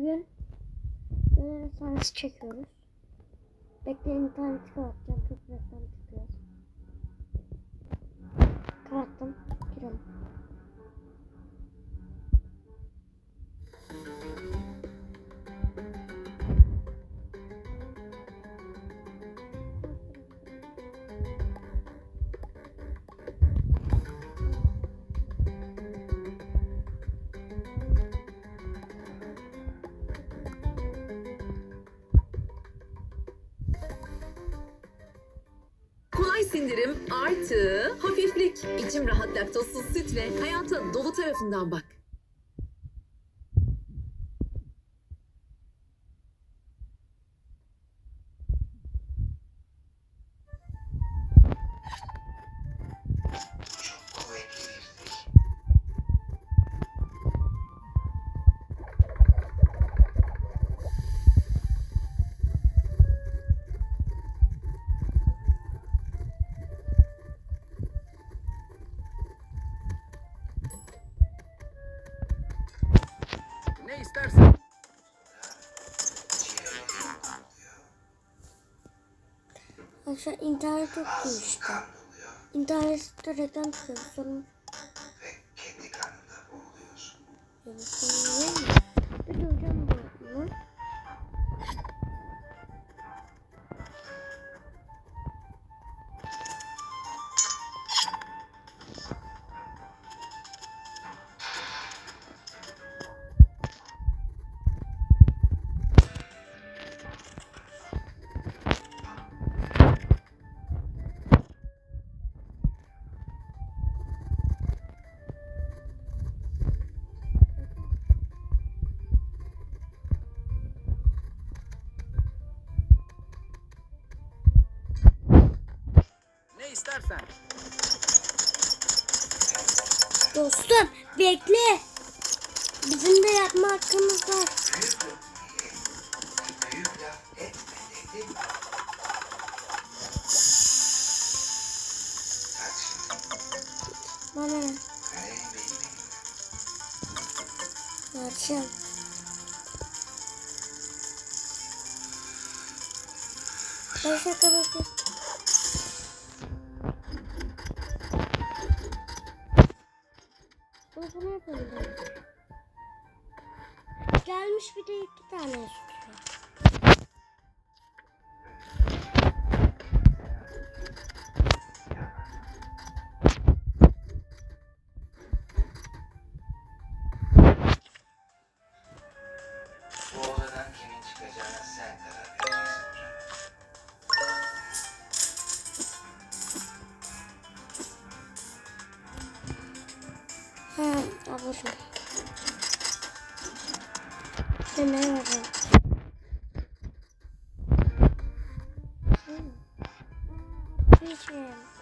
Bugün böyle sahnesi çekiyoruz. Bekleyin interneti kapatacağım. Çok reklam çıkıyor. Kapattım. Sindirim artı hafiflik. İçim rahat laktozsuz süt ve hayata dolu tarafından bak. İstersen. Arkadaşlar internet çok iyi işte. İnternette reklam çıkıyor. Sorun ve kendi kanında boğuluyorsun. Bir duracağım bunu. İstersen. Dostum bekle. Bizim de yapma hakkımız var. Büyük lokmayı büyük laf iki tane istiyor. 谢谢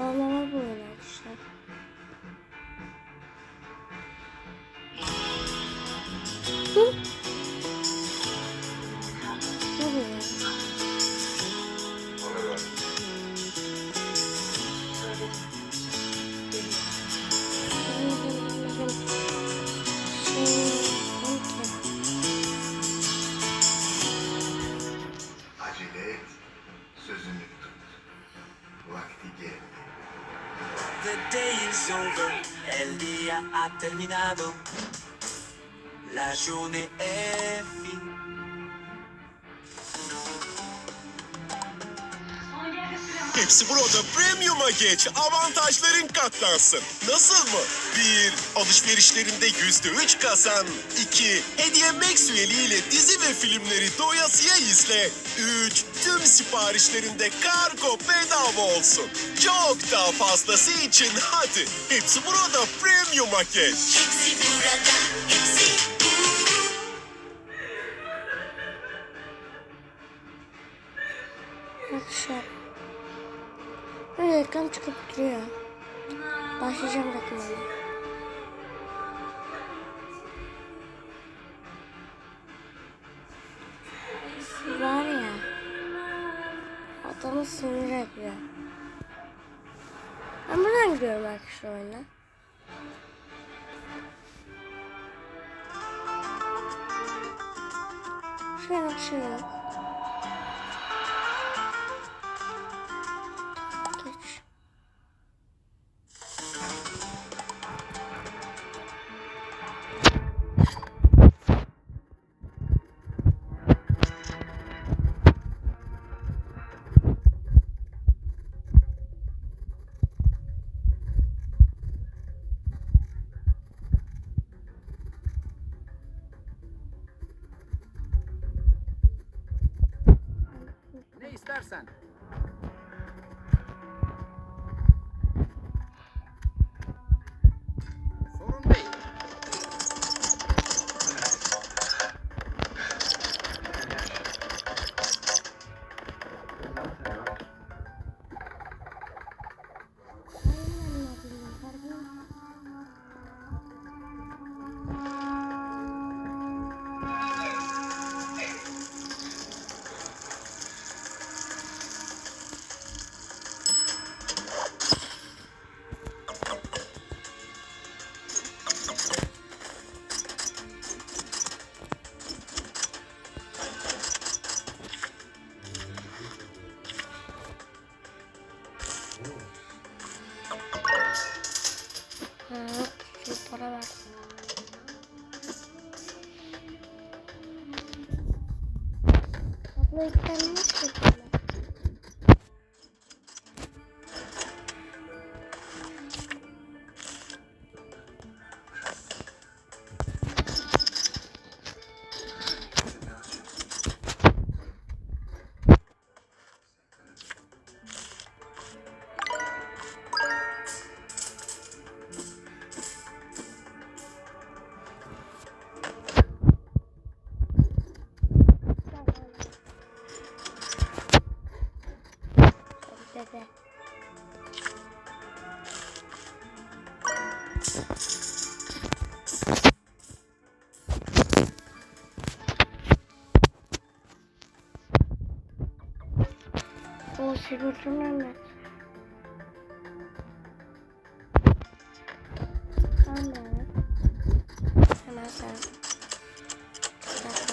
Vallahi bu arkadaşlar. Hı? The day is over, el día ha terminado. La journée est Hepsi burada Premium'a geç. Avantajların katlansın. Nasıl mı? 1. Alışverişlerinde %3 kazan. 2. Hediye Max üyeliğiyle dizi ve filmleri doyasıya izle. 3. Tüm siparişlerinde kargo bedava olsun. Çok daha fazlası için hadi. Hepsi burada Premium'a geç. Arkadaşlar. Böyle reklam çıkıp duruyor. Başlayacağım reklamına. Var ya. Adamı sinir ediyor. Ben buradan gidiyorum arkadaşlar oyuna. Şöyle bir şey yok. sana. Abla iki Sigorta Mehmet. Tamam Mehmet. Hemen sen. Zaten-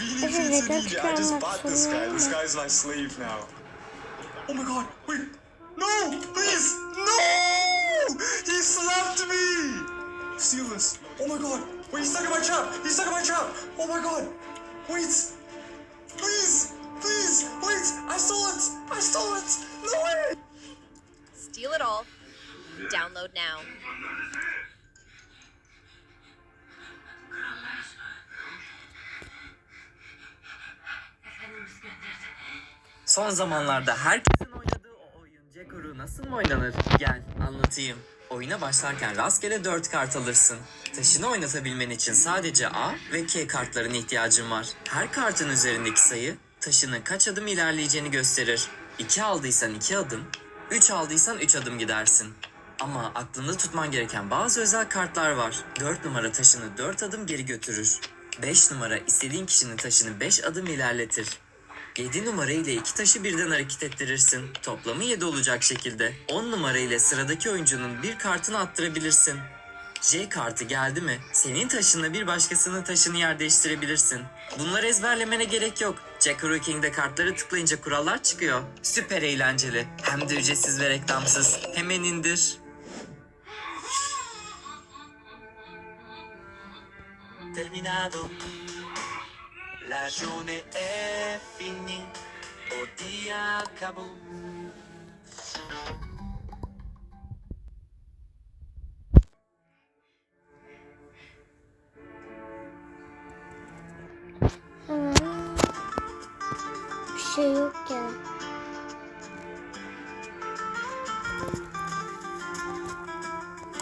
Evet, reklam Pizzanini. I just bought this guy. This mu? guy's my slave now. Oh my god, wait. No, please, no! He slapped me! Steal this. Oh my god. Wait, he's stuck in my trap. He's stuck in my trap. Oh my god. Wait. Please, please, wait. I stole it. I stole it. No way. Steal it all. Download now. Son zamanlarda herkesin oynadığı o oyun Cekoru nasıl mı oynanır? Gel anlatayım. Oyuna başlarken rastgele 4 kart alırsın. Taşını oynatabilmen için sadece A ve K kartlarına ihtiyacın var. Her kartın üzerindeki sayı taşının kaç adım ilerleyeceğini gösterir. 2 aldıysan 2 adım, 3 aldıysan 3 adım gidersin. Ama aklında tutman gereken bazı özel kartlar var. 4 numara taşını 4 adım geri götürür. 5 numara istediğin kişinin taşını 5 adım ilerletir. 7 numara ile iki taşı birden hareket ettirirsin. Toplamı 7 olacak şekilde. 10 numara ile sıradaki oyuncunun bir kartını attırabilirsin. J kartı geldi mi? Senin taşınla bir başkasının taşını yer değiştirebilirsin. Bunları ezberlemene gerek yok. Jack King'de kartları tıklayınca kurallar çıkıyor. Süper eğlenceli. Hem de ücretsiz ve reklamsız. Hemen indir. terminato. La journée est finie. O dia acabou. Hemen. Bir şey yok gene.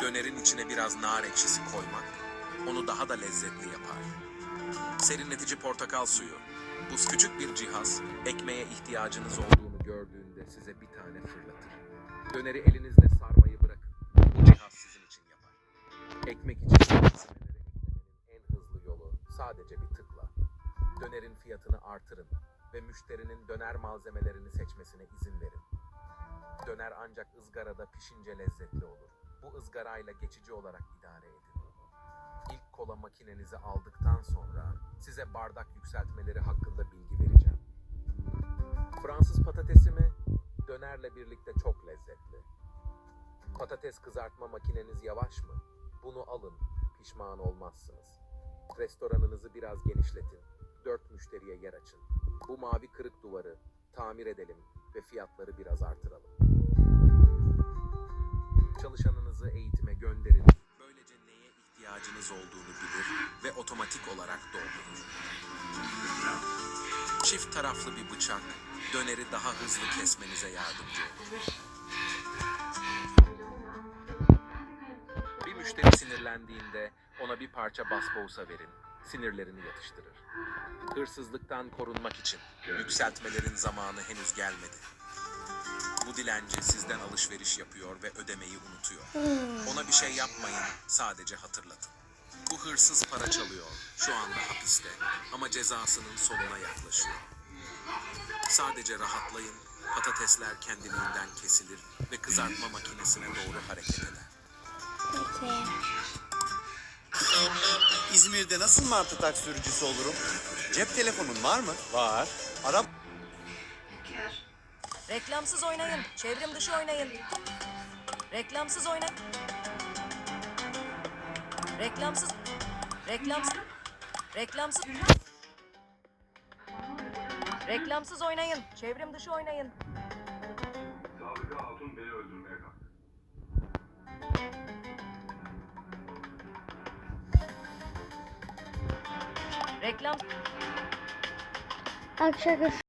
Dönerin içine biraz nar ekşisi koymak onu daha da lezzetli yapar. Serinletici portakal suyu. Bu küçük bir cihaz ekmeğe ihtiyacınız olduğunu gördüğünde size bir tane fırlatır. Döneri elinizle sarmayı bırakın. Bu cihaz sizin için yapar. Ekmek için en hızlı yolu sadece bir tıkla. Dönerin fiyatını artırın ve müşterinin döner malzemelerini seçmesine izin verin. Döner ancak ızgarada pişince lezzetli olur. Bu ızgarayla geçici olarak idare edin. Kola makinenizi aldıktan sonra size bardak yükseltmeleri hakkında bilgi vereceğim. Fransız patatesi mi? Dönerle birlikte çok lezzetli. Patates kızartma makineniz yavaş mı? Bunu alın, pişman olmazsınız. Restoranınızı biraz genişletin. Dört müşteriye yer açın. Bu mavi kırık duvarı tamir edelim ve fiyatları biraz artıralım. Çalışanınızı eğitime gönderin. İhtiyacınız olduğunu bilir ve otomatik olarak doldurur. Çift taraflı bir bıçak döneri daha hızlı kesmenize yardımcı olur. Bir müşteri sinirlendiğinde ona bir parça basbousa verin. Sinirlerini yatıştırır. Hırsızlıktan korunmak için yükseltmelerin zamanı henüz gelmedi. Bu dilenci sizden alışveriş yapıyor ve ödemeyi unutuyor. Ona bir şey yapmayın, sadece hatırlatın. Bu hırsız para çalıyor, şu anda hapiste ama cezasının sonuna yaklaşıyor. Sadece rahatlayın, patatesler kendiliğinden kesilir ve kızartma makinesine doğru hareket eder. Peki. İzmir'de nasıl martı tak sürücüsü olurum? Cep telefonun var mı? Var. Arap Reklamsız oynayın. Çevrim dışı oynayın. Reklamsız oynayın. Reklamsız. Reklamsız. Reklamsız. Reklamsız oynayın. Çevrim dışı oynayın. Sabıka Hatun beni öldürmeye kalktı. Reklam. Arkadaşlar